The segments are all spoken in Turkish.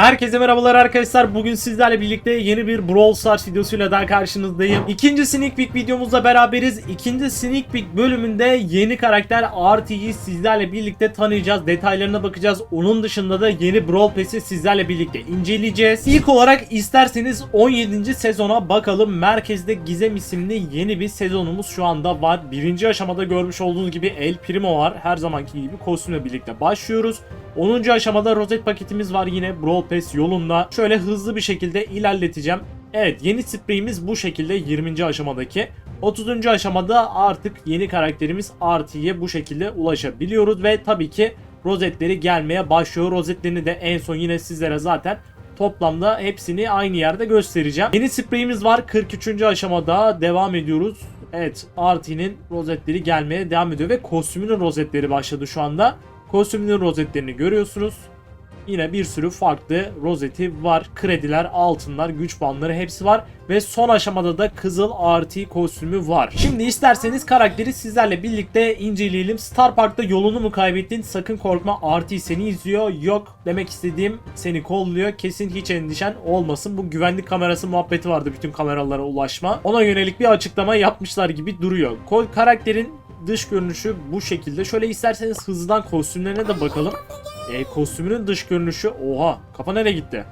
Herkese merhabalar arkadaşlar. Bugün sizlerle birlikte yeni bir Brawl Stars videosuyla daha karşınızdayım. İkinci Sneak Peek videomuzla beraberiz. İkinci Sneak Peek bölümünde yeni karakter RT'yi sizlerle birlikte tanıyacağız. Detaylarına bakacağız. Onun dışında da yeni Brawl Pass'i sizlerle birlikte inceleyeceğiz. İlk olarak isterseniz 17. sezona bakalım. Merkezde Gizem isimli yeni bir sezonumuz şu anda var. Birinci aşamada görmüş olduğunuz gibi El Primo var. Her zamanki gibi kostümle birlikte başlıyoruz. 10. aşamada rozet paketimiz var yine Brawl Pass yolunda. Şöyle hızlı bir şekilde ilerleteceğim. Evet yeni spreyimiz bu şekilde 20. aşamadaki. 30. aşamada artık yeni karakterimiz Artie'ye bu şekilde ulaşabiliyoruz ve tabii ki rozetleri gelmeye başlıyor. Rozetlerini de en son yine sizlere zaten toplamda hepsini aynı yerde göstereceğim. Yeni spreyimiz var 43. aşamada devam ediyoruz. Evet Artie'nin rozetleri gelmeye devam ediyor ve kostümünün rozetleri başladı şu anda. Kostümünün rozetlerini görüyorsunuz. Yine bir sürü farklı rozeti var. Krediler, altınlar, güç puanları hepsi var. Ve son aşamada da Kızıl RT kostümü var. Şimdi isterseniz karakteri sizlerle birlikte inceleyelim. Star Park'ta yolunu mu kaybettin? Sakın korkma RT seni izliyor. Yok demek istediğim seni kolluyor. Kesin hiç endişen olmasın. Bu güvenlik kamerası muhabbeti vardı bütün kameralara ulaşma. Ona yönelik bir açıklama yapmışlar gibi duruyor. Karakterin dış görünüşü bu şekilde. Şöyle isterseniz hızlıdan kostümlerine de bakalım. E, kostümünün dış görünüşü oha kafa nereye gitti?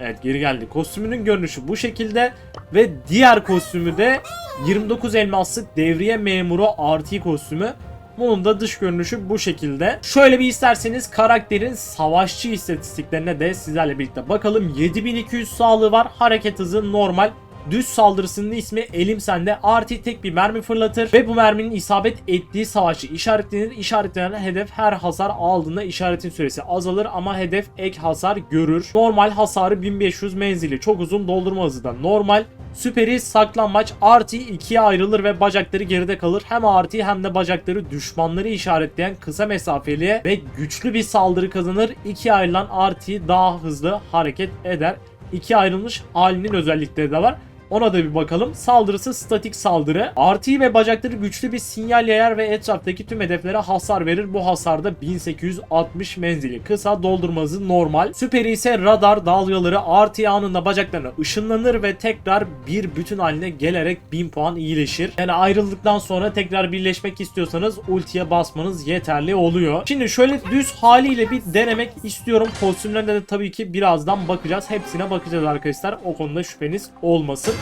Evet geri geldi. Kostümünün görünüşü bu şekilde ve diğer kostümü de 29 elmaslık devriye memuru RT kostümü. Bunun da dış görünüşü bu şekilde. Şöyle bir isterseniz karakterin savaşçı istatistiklerine de sizlerle birlikte bakalım. 7200 sağlığı var. Hareket hızı normal. Düz saldırısının ismi Elim Sende. RT tek bir mermi fırlatır ve bu merminin isabet ettiği savaşçı işaretlenir. İşaretlenen hedef her hasar aldığında işaretin süresi azalır ama hedef ek hasar görür. Normal hasarı 1500 menzili. Çok uzun doldurma hızı da normal. Süperi saklanmaç RT ikiye ayrılır ve bacakları geride kalır. Hem RT hem de bacakları düşmanları işaretleyen kısa mesafeli ve güçlü bir saldırı kazanır. İkiye ayrılan RT daha hızlı hareket eder. İkiye ayrılmış halinin özellikleri de var. Ona da bir bakalım. Saldırısı statik saldırı. RT ve bacakları güçlü bir sinyal yayar ve etraftaki tüm hedeflere hasar verir. Bu hasarda 1860 menzili. Kısa doldurma hızı normal. Süperi ise radar dalgaları RT anında bacaklarına ışınlanır ve tekrar bir bütün haline gelerek 1000 puan iyileşir. Yani ayrıldıktan sonra tekrar birleşmek istiyorsanız ultiye basmanız yeterli oluyor. Şimdi şöyle düz haliyle bir denemek istiyorum. Kostümlerine de tabii ki birazdan bakacağız. Hepsine bakacağız arkadaşlar. O konuda şüpheniz olmasın.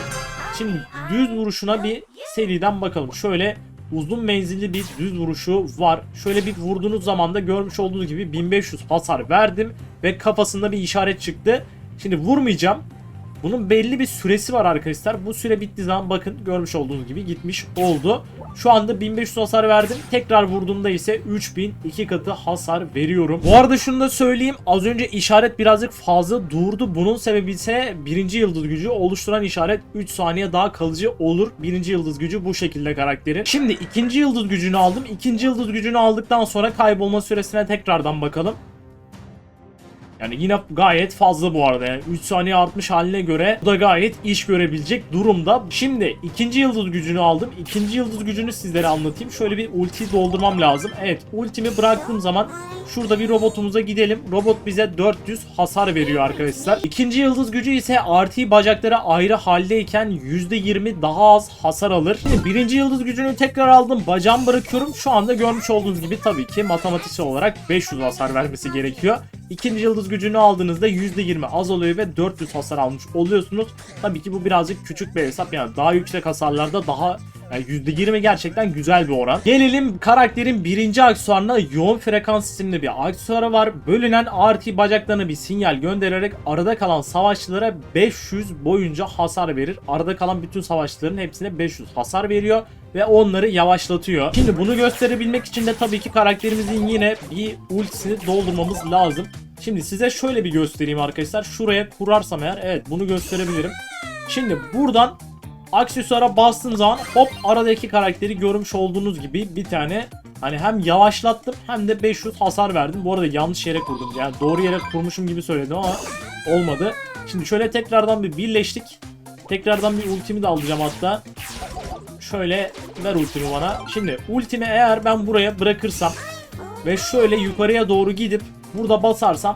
Şimdi düz vuruşuna bir seriden bakalım. Şöyle uzun menzilli bir düz vuruşu var. Şöyle bir vurduğunuz zaman da görmüş olduğunuz gibi 1500 hasar verdim ve kafasında bir işaret çıktı. Şimdi vurmayacağım. Bunun belli bir süresi var arkadaşlar. Bu süre bittiği zaman bakın görmüş olduğunuz gibi gitmiş oldu. Şu anda 1500 hasar verdim. Tekrar vurduğumda ise 3000 iki katı hasar veriyorum. Bu arada şunu da söyleyeyim. Az önce işaret birazcık fazla durdu. Bunun sebebi ise birinci yıldız gücü oluşturan işaret 3 saniye daha kalıcı olur. Birinci yıldız gücü bu şekilde karakterin. Şimdi ikinci yıldız gücünü aldım. İkinci yıldız gücünü aldıktan sonra kaybolma süresine tekrardan bakalım. Yani yine gayet fazla bu arada. Yani 3 saniye artmış haline göre bu da gayet iş görebilecek durumda. Şimdi ikinci yıldız gücünü aldım. İkinci yıldız gücünü sizlere anlatayım. Şöyle bir ulti doldurmam lazım. Evet ultimi bıraktığım zaman şurada bir robotumuza gidelim. Robot bize 400 hasar veriyor arkadaşlar. İkinci yıldız gücü ise RT bacakları ayrı haldeyken %20 daha az hasar alır. Şimdi birinci yıldız gücünü tekrar aldım. Bacağımı bırakıyorum. Şu anda görmüş olduğunuz gibi tabii ki matematiksel olarak 500 hasar vermesi gerekiyor. İkinci yıldız gücünü aldığınızda %20 az oluyor ve 400 hasar almış oluyorsunuz. Tabii ki bu birazcık küçük bir hesap yani daha yüksek hasarlarda daha yani %20 gerçekten güzel bir oran. Gelelim karakterin birinci aksesuarına yoğun frekans isimli bir aksesuarı var. Bölünen RT bacaklarına bir sinyal göndererek arada kalan savaşçılara 500 boyunca hasar verir. Arada kalan bütün savaşçıların hepsine 500 hasar veriyor ve onları yavaşlatıyor. Şimdi bunu gösterebilmek için de tabii ki karakterimizin yine bir ultisini doldurmamız lazım. Şimdi size şöyle bir göstereyim arkadaşlar. Şuraya kurarsam eğer evet bunu gösterebilirim. Şimdi buradan aksesuara bastığım zaman hop aradaki karakteri görmüş olduğunuz gibi bir tane hani hem yavaşlattım hem de 500 hasar verdim. Bu arada yanlış yere kurdum. Yani doğru yere kurmuşum gibi söyledim ama olmadı. Şimdi şöyle tekrardan bir birleştik. Tekrardan bir ultimi de alacağım hatta. Şöyle ver ultimi bana. Şimdi ultimi eğer ben buraya bırakırsam ve şöyle yukarıya doğru gidip burada basarsam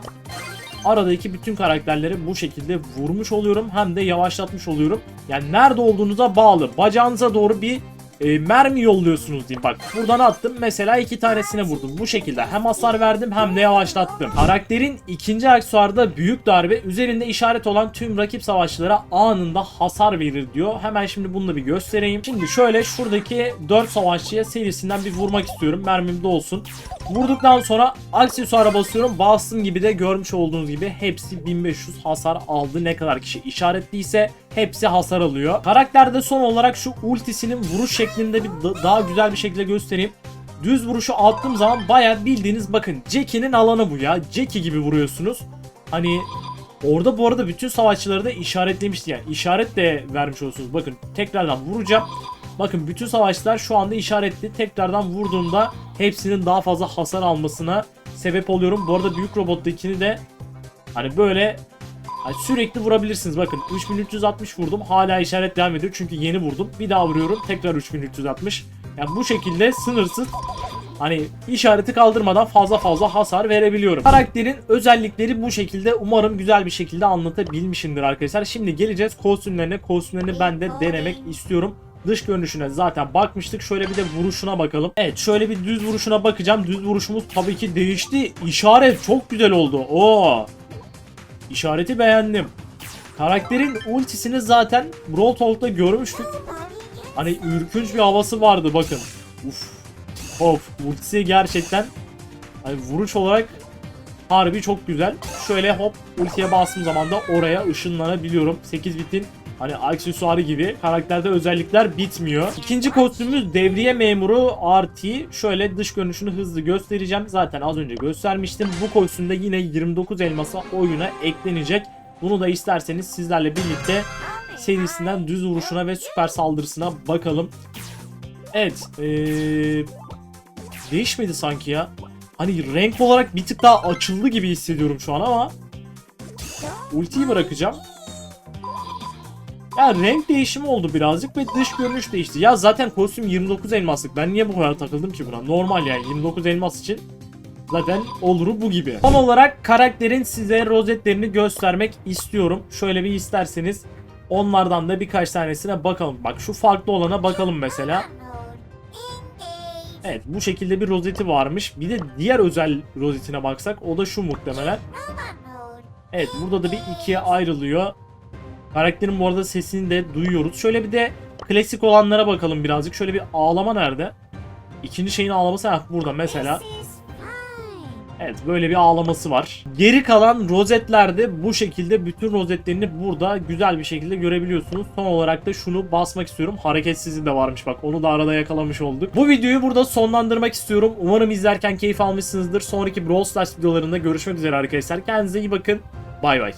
aradaki bütün karakterleri bu şekilde vurmuş oluyorum hem de yavaşlatmış oluyorum. Yani nerede olduğunuza bağlı. Bacağınıza doğru bir e, mermi yolluyorsunuz diyeyim. Bak buradan attım mesela iki tanesine vurdum. Bu şekilde hem hasar verdim hem de yavaşlattım. Karakterin ikinci aksuarda büyük darbe üzerinde işaret olan tüm rakip savaşçılara anında hasar verir diyor. Hemen şimdi bunu da bir göstereyim. Şimdi şöyle şuradaki 4 savaşçıya serisinden bir vurmak istiyorum. Mermim de olsun. Vurduktan sonra aksesuara basıyorum. Bastığım gibi de görmüş olduğunuz gibi hepsi 1500 hasar aldı. Ne kadar kişi işaretliyse hepsi hasar alıyor. Karakterde son olarak şu ultisinin vuruş şeklinde bir da- daha güzel bir şekilde göstereyim. Düz vuruşu attığım zaman bayağı bildiğiniz bakın Jackie'nin alanı bu ya. Jackie gibi vuruyorsunuz. Hani orada bu arada bütün savaşçıları da işaretlemişti yani. işaret de vermiş olursunuz. Bakın tekrardan vuracağım. Bakın bütün savaşçılar şu anda işaretli. Tekrardan vurduğumda hepsinin daha fazla hasar almasına sebep oluyorum. Bu arada büyük robottakini de hani böyle hani sürekli vurabilirsiniz. Bakın 3360 vurdum. Hala işaret devam ediyor. Çünkü yeni vurdum. Bir daha vuruyorum. Tekrar 3360. Yani bu şekilde sınırsız hani işareti kaldırmadan fazla fazla hasar verebiliyorum. Karakterin özellikleri bu şekilde. Umarım güzel bir şekilde anlatabilmişimdir arkadaşlar. Şimdi geleceğiz kostümlerine. Kostümlerini ben de denemek istiyorum. Dış görünüşüne zaten bakmıştık. Şöyle bir de vuruşuna bakalım. Evet şöyle bir düz vuruşuna bakacağım. Düz vuruşumuz tabii ki değişti. İşaret çok güzel oldu. Oo. İşareti beğendim. Karakterin ultisini zaten Brawl Talk'ta görmüştük. Hani ürkünç bir havası vardı bakın. Uf. Of ultisi gerçekten hani vuruş olarak harbi çok güzel. Şöyle hop ultiye bastığım zaman da oraya ışınlanabiliyorum. 8 bitin hani aksesuarı gibi karakterde özellikler bitmiyor. İkinci kostümümüz devriye memuru RT. Şöyle dış görünüşünü hızlı göstereceğim. Zaten az önce göstermiştim. Bu kostümde yine 29 elmasa oyuna eklenecek. Bunu da isterseniz sizlerle birlikte serisinden düz vuruşuna ve süper saldırısına bakalım. Evet. Ee, değişmedi sanki ya. Hani renk olarak bir tık daha açıldı gibi hissediyorum şu an ama ultiyi bırakacağım. Ya renk değişimi oldu birazcık ve dış görünüş değişti. Ya zaten kostüm 29 elmaslık. Ben niye bu kadar takıldım ki buna? Normal yani 29 elmas için zaten oluru bu gibi. Son olarak karakterin size rozetlerini göstermek istiyorum. Şöyle bir isterseniz onlardan da birkaç tanesine bakalım. Bak şu farklı olana bakalım mesela. Evet bu şekilde bir rozeti varmış. Bir de diğer özel rozetine baksak o da şu muhtemelen. Evet burada da bir ikiye ayrılıyor. Karakterin bu arada sesini de duyuyoruz. Şöyle bir de klasik olanlara bakalım birazcık. Şöyle bir ağlama nerede? İkinci şeyin ağlaması ha, burada mesela. Evet böyle bir ağlaması var. Geri kalan rozetlerde bu şekilde bütün rozetlerini burada güzel bir şekilde görebiliyorsunuz. Son olarak da şunu basmak istiyorum. Hareketsizi de varmış bak onu da arada yakalamış olduk. Bu videoyu burada sonlandırmak istiyorum. Umarım izlerken keyif almışsınızdır. Sonraki Brawl Stars videolarında görüşmek üzere arkadaşlar. Kendinize iyi bakın. Bay bay.